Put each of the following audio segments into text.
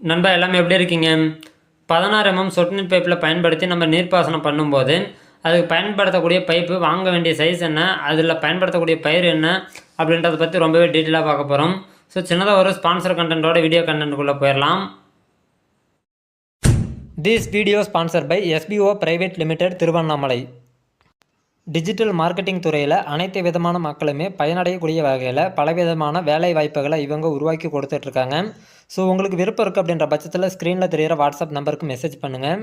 நண்பா எல்லாமே எப்படி இருக்கீங்க? பதினாறு எம்எம் சொட்டு நீர் பைப்பில் பயன்படுத்தி நம்ம நீர்ப்பாசனம் பண்ணும்போது அதுக்கு பயன்படுத்தக்கூடிய பைப்பு வாங்க வேண்டிய சைஸ் என்ன அதில் பயன்படுத்தக்கூடிய பயிர் என்ன அப்படின்றத பற்றி ரொம்பவே டீட்டெயிலாக பார்க்க போகிறோம் ஸோ சின்னதாக ஒரு ஸ்பான்சர் கண்டென்ட்டோட வீடியோ கண்டென்ட்டுக்குள்ளே போயிடலாம். This video sponsor by SPO private limited Tiruvannamalai digital marketing துறையில் அனைத்து விதமான மக்களுமே பயனடையக்கூடிய வகையில் பலவிதமான வேலை வாய்ப்புகளை இவங்க உருவாக்கி கொடுத்துட்ருக்காங்க ஸோ உங்களுக்கு விருப்பம் இருக்குது அப்படின்ற பட்சத்தில் ஸ்க்ரீனில் தெரியிற வாட்ஸ்அப் நம்பருக்கு மெசேஜ் பண்ணுங்கள்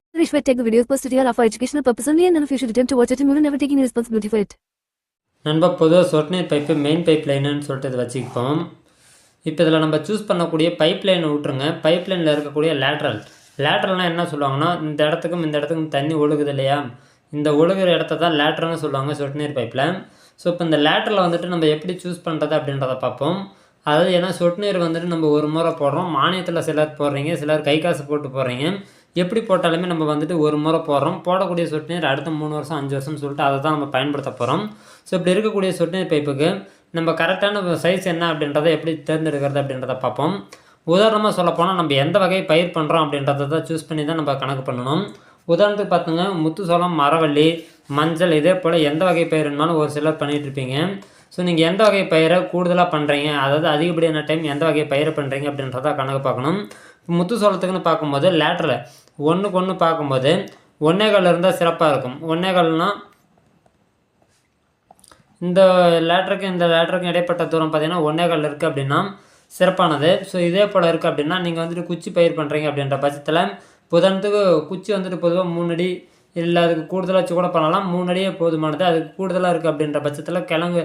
Rishwat take the videos posted here are for educational purpose only and none of you should attempt to watch it and you will never take any responsibility for it. நண்பா பொதுவாக சொட்டு நீர் pipe main pipe லைனுன்னு சொல்லிட்டு இதை வச்சுக்குப்போம். இப்போ இதில் நம்ம choose பண்ணக்கூடிய பைப் லைனை விட்டுருங்க. பைப் லைனில் இருக்கக்கூடிய லேட்ரல் லேட்ரல்னால் என்ன சொல்லுவாங்கன்னா இந்த இடத்துக்கும் இந்த இடத்துக்கும் தண்ணி ஒழுகுது இல்லையா? இந்த ஒழுகுற இடத்த தான் லேட்ரல்னு சொல்லுவாங்க சொட்டு நீர் பைப்பில் ஸோ இப்போ இந்த லேட்ரலை வந்துட்டு நம்ம எப்படி சூஸ் பண்ணுறது அப்படின்றத பார்ப்போம். அதாவது ஏன்னா சொட்டு நீர் வந்துட்டு நம்ம ஒரு முறை போடுறோம். மானியத்தில் சிலர் போடுறீங்க சிலர் கை காசு போட்டு போடுறீங்க. எப்படி போட்டாலுமே நம்ம வந்துட்டு ஒரு முறை போடுறோம். போடக்கூடிய சொட்டு நீர் அடுத்த மூணு வருஷம் அஞ்சு வருஷம்னு சொல்லிட்டு அதை தான் நம்ம பயன்படுத்த போகிறோம் ஸோ இப்படி இருக்கக்கூடிய சொட்டு நீர் பைப்புக்கு நம்ம கரெக்டான சைஸ் என்ன அப்படின்றத எப்படி தேர்ந்தெடுக்கிறது அப்படின்றத பார்ப்போம். உதாரணமாக சொல்லப்போனால் நம்ம எந்த வகை பயிர் பண்ணுறோம் அப்படின்றத தான் சூஸ் பண்ணி தான் நம்ம கணக்கு பண்ணணும். உதாரணத்துக்கு பார்த்துங்க முத்து சோளம் மரவள்ளி மஞ்சள் இதே போல் எந்த வகை பயிர் பயிர்னாலும் ஒரு சிலர் பண்ணிகிட்டு இருப்பீங்க. ஸோ நீங்கள் எந்த வகை பயிரை கூடுதலாக பண்ணுறீங்க அதாவது அதிகப்படியான டைம் எந்த வகை பயிரை பண்ணுறீங்க அப்படின்றத கணக்கு பார்க்கணும். முத்து சோளத்துக்குன்னு பார்க்கும்போது லேட்டரில் ஒன்றுக்கு ஒன்று பார்க்கும்போது ஒன்னேகால் இருந்தால் சிறப்பாக இருக்கும். ஒன்னேகால்னால் இந்த லேட்டருக்கு இந்த லேட்டருக்கும் இடைப்பட்ட தூரம் பார்த்தீங்கன்னா ஒன்னேகால் இருக்குது அப்படின்னா சிறப்பானது. ஸோ இதே போல் இருக்குது அப்படின்னா நீங்கள் வந்துட்டு குச்சி பயிர் பண்ணுறீங்க அப்படின்ற பட்சத்தில் புதனத்துக்கு குச்சி வந்துட்டு பொதுவாக மூணு அடி இல்லை அதுக்கு கூடுதலாக வச்சு கூட பண்ணலாம். மூணு அடியே போதுமானது. அதுக்கு கூடுதலாக இருக்குது அப்படின்ற பட்சத்தில் கிழங்கு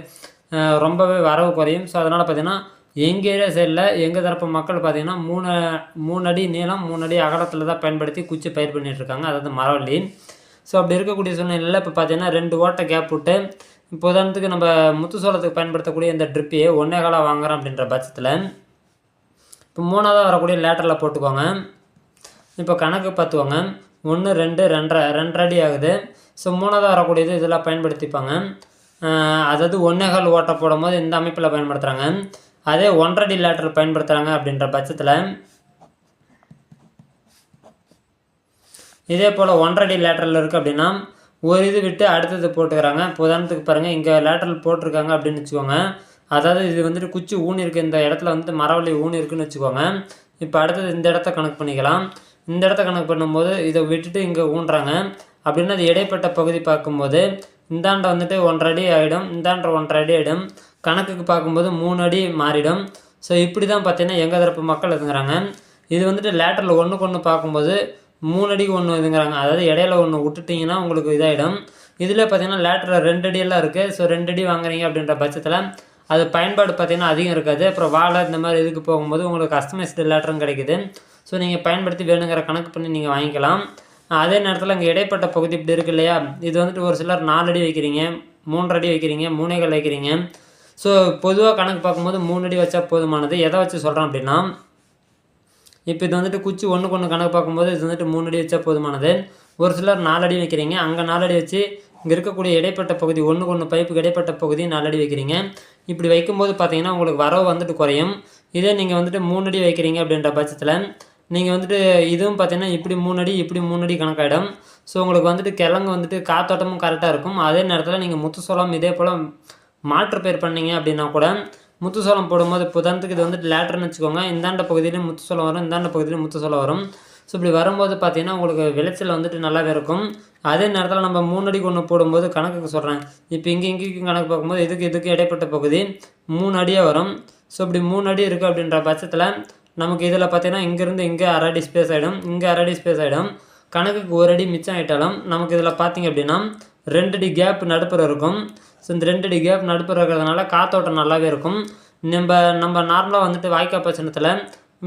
ரொம்பவே வரவு குறையும். ஸோ அதனால் பார்த்திங்கன்னா எங்கள் ஏரியா சைடில் எங்கள் தரப்பு மக்கள் பார்த்தீங்கன்னா மூணு மூணு அடி நீளம் மூணு அடி அகலத்தில் தான் பயன்படுத்தி குச்சி பயிர் பண்ணிகிட்ருக்காங்க இருக்காங்க. அதாவது மரவள்ளி ஸோ அப்படி இருக்கக்கூடிய சூழ்நிலையில் இப்போ பார்த்தீங்கன்னா ரெண்டு ஓட்டை கேப் விட்டு இப்போ உதாரணத்துக்கு நம்ம முத்து சோளத்துக்கு பயன்படுத்தக்கூடிய இந்த ட்ரிப்பையே ஒன்றே காலாக வாங்குறோம் அப்படின்ற பட்சத்தில் இப்போ மூணாவதாக வரக்கூடிய லேட்டரில் போட்டுக்கோங்க. இப்போ கணக்கு பார்த்துக்கோங்க. ஒன்று ரெண்டு ரெண்டரை ரெண்டரை அடி ஆகுது. ஸோ மூணாவதாக வரக்கூடியது இதெல்லாம் பயன்படுத்திப்பாங்க. அதாவது ஒன்றே கால் ஓட்டை போடும்போது இந்த அமைப்பில் பயன்படுத்துகிறாங்க அதே ஒன்றரை அடி லேட்டர் பயன்படுத்துகிறாங்க அப்படின்ற பட்சத்தில் இதே போல் ஒன்றரை லேட்டரில் இருக்குது அப்படின்னா ஒரு இது விட்டு அடுத்தது போட்டுக்கிறாங்க. இப்போ உதாரணத்துக்கு பாருங்கள் இங்கே லேட்டரல் போட்டிருக்காங்க அப்படின்னு வச்சுக்கோங்க. அதாவது இது வந்துட்டு குச்சி ஊன் இருக்குது இந்த இடத்துல வந்துட்டு மரவள்ளி ஊன் இருக்குதுன்னு வச்சுக்கோங்க. இப்போ அடுத்தது இந்த இடத்த கணக்கு பண்ணிக்கலாம். இந்த இடத்த கணக்கு பண்ணும்போது இதை விட்டுட்டு இங்கே ஊன்றாங்க. அப்படின்னா அது இடைப்பட்ட பகுதி பார்க்கும்போது இந்தாண்ட வந்துட்டு ஒன்றரை அடி ஆகிடும் இந்தாண்ட ஒன்றரை அடி ஆகிடும் கணக்குக்கு பார்க்கும்போது மூணு அடி மாறிடும். ஸோ இப்படி தான் பார்த்தீங்கன்னா எங்கள் தரப்பு மக்கள் இதுங்கிறாங்க இது வந்துட்டு லேட்டரில் ஒன்றுக்கு ஒன்று பார்க்கும்போது மூணு அடிக்கு ஒன்று இதுங்கிறாங்க. அதாவது இடையில ஒன்று விட்டுட்டிங்கன்னா உங்களுக்கு இதாகிடும் இதில் பார்த்தீங்கன்னா லேட்டரில் ரெண்டு அடியெல்லாம் இருக்குது ஸோ ரெண்டு அடி வாங்குறீங்க அப்படின்ற பட்சத்தில் அது பயன்பாடு பார்த்திங்கன்னா அதிகம் இருக்காது. அப்புறம் வாழை இந்த மாதிரி இதுக்கு போகும்போது உங்களுக்கு கஸ்டமைஸ்டு லேட்டரும் கிடைக்குது. ஸோ நீங்கள் பயன்படுத்தி வேணுங்கிற கணக்கு பண்ணி நீங்கள் வாங்கிக்கலாம். அதே நேரத்தில் இங்கே இடைப்பட்ட பகுதி இப்படி இருக்கு இல்லையா? இது வந்துட்டு ஒரு சிலர் நாலு அடி வைக்கிறீங்க மூன்றரை அடி வைக்கிறீங்க மூணேகால் வைக்கிறீங்க. ஸோ பொதுவாக கணக்கு பார்க்கும்போது மூணு அடி வச்சா போதுமானது. எதை வச்சு சொல்கிறோம் அப்படின்னா இப்போ இது வந்துட்டு குச்சி ஒன்று கொன்று கணக்கு பார்க்கும்போது இது வந்துட்டு மூணு அடி வச்சா போதுமானது. ஒரு சிலர் நாலடி வைக்கிறீங்க. அங்கே நாலடி வச்சு இங்கே இருக்கக்கூடிய இடைப்பட்ட பகுதி ஒன்றுக்கு ஒன்று பைப்புக்கு இடைப்பட்ட பகுதி நாலடி வைக்கிறீங்க. இப்படி வைக்கும்போது பார்த்தீங்கன்னா உங்களுக்கு வரவு வந்துட்டு குறையும். இதே நீங்கள் வந்துட்டு மூணு அடி வைக்கிறீங்க அப்படின்ற பட்சத்தில் நீங்கள் வந்துட்டு இதுவும் பார்த்தீங்கன்னா இப்படி மூணு அடி இப்படி மூணு அடி கணக்காயிடும். ஸோ உங்களுக்கு வந்துட்டு கிழங்கு வந்துட்டு காத்தோட்டமும் கரெக்டாக இருக்கும். அதே நேரத்தில் நீங்கள் முத்து சோளம் இதே போல் மாற்று பயிர் பண்ணிங்க அப்படின்னா கூட முத்து சோளம் போடும்போது இப்போ உதாரணத்துக்கு இது வந்துட்டு லேட்டர்னு வச்சுக்கோங்க. இந்தாண்ட பகுதியிலையும் முத்து சோளம் வரும் இந்தாண்ட பகுதியிலையும் முத்து சோளம் வரும். ஸோ இப்படி வரும்போது பார்த்தீங்கன்னா உங்களுக்கு விளைச்சல் வந்துட்டு நல்லாவே இருக்கும். அதே நேரத்தில் நம்ம மூணு அடிக்கு ஒன்று போடும்போது கணக்குக்கு சொல்கிறேன் இப்போ இங்கே இங்கேயும் கணக்கு பார்க்கும்போது இதுக்கு இதுக்கு இடைப்பட்ட பகுதி மூணு அடியாக வரும். ஸோ இப்படி மூணு அடி இருக்குது அப்படின்ற பட்சத்தில் நமக்கு இதில் பார்த்தீங்கன்னா இங்கேருந்து இங்கே அரை அடி ஸ்பேஸ் ஆகிடும் இங்கே அரை அடி ஸ்பேஸ் ஆகிடும் கணக்குக்கு ஒரு அடி மிச்சம் ஆகிட்டாலும் நமக்கு இதில் பார்த்திங்க அப்படின்னா ரெண்டு அடி கேப் நடுப்புற இருக்கும். ஸோ இந்த ரெண்டு அடி கேப் நடுப்புற இருக்கிறதுனால காத்தோட்டம் நல்லாவே இருக்கும். நம்ம நம்ம நார்மலாக வந்துட்டு வாய்க்கால் பிரச்சனத்தில்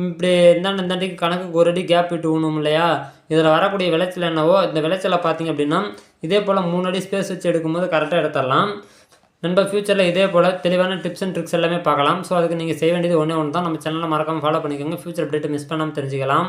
இப்படி இந்தாண்ட இந்தாண்டிக்கு கணக்குக்கு ஒரு அடி கேப் விட்டு ஊணும் இல்லையா? இதில் வரக்கூடிய விளைச்சல் என்னவோ இந்த விளைச்சலை பார்த்தீங்க அப்படின்னா இதே போல் மூணு அடி ஸ்பேஸ் வச்சு எடுக்கும்போது கரெக்டாக எடுத்துடலாம். நம்ம ஃப்யூச்சரில் இதே போல் தெளிவான டிப்ஸ் அண்ட் ட்ரிக்ஸ் எல்லாமே பார்க்கலாம். ஸோ அதுக்கு நீங்கள் செய்ய வேண்டியது ஒன்றே ஒன்று தான் நம்ம சேனலில் மறக்காமல் ஃபாலோ பண்ணிக்கோங்க. ஃப்யூச்சர் அப்டேட் மிஸ் பண்ணாமல் தெரிஞ்சுக்கலாம்.